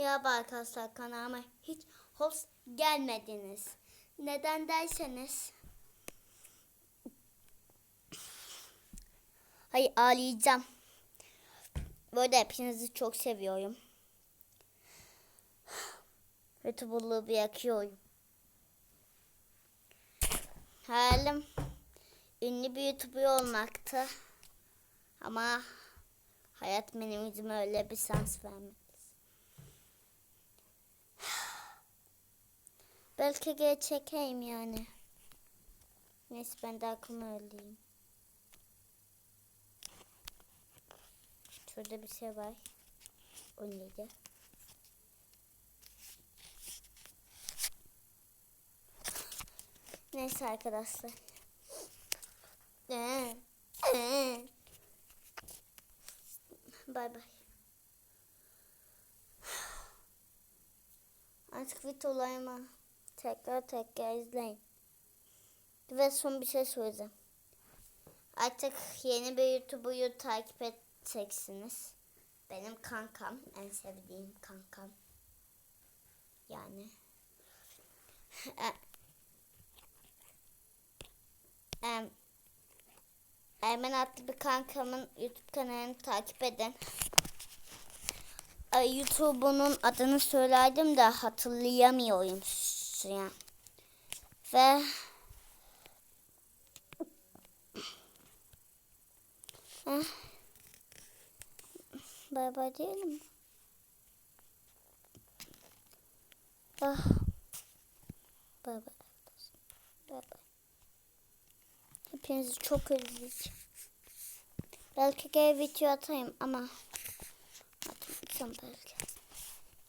Ya arkadaşlar kanalıma hiç hoş gelmediniz. Neden derseniz Hayır ağlayacağım. Böyle hepinizi çok seviyorum. YouTuber'lığı bırakıyorum. Hayalim ünlü bir YouTuber olmaktı. Ama hayat benim yüzüme öyle bir şans vermedi. Belki geri çekeyim yani. Neyse ben de aklıma öyleyim. Şurada bir şey var. O neydi? Neyse arkadaşlar. Bay bay. Artık videolarımı tekrar tekrar izleyin. Ve son bir şey söyleyeceğim. Artık yeni bir YouTuber'ı takip edeceksiniz. Benim kankam, en sevdiğim kankam. Yani. Em, Ermen adlı bir kankamın YouTube kanalını takip edin. YouTube'unun adını söylerdim de hatırlayamıyorum an. Ve Heh. Bay bay diyelim mi? Ah. Bay bay. Bay bay. Hepinizi çok özleyeceğim. Belki geri video atayım ama atmayacağım belki.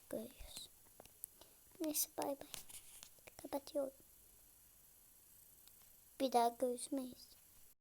Görüyoruz. Neyse bay bay. Kapatıyorum. Bir daha görüşmeyiz.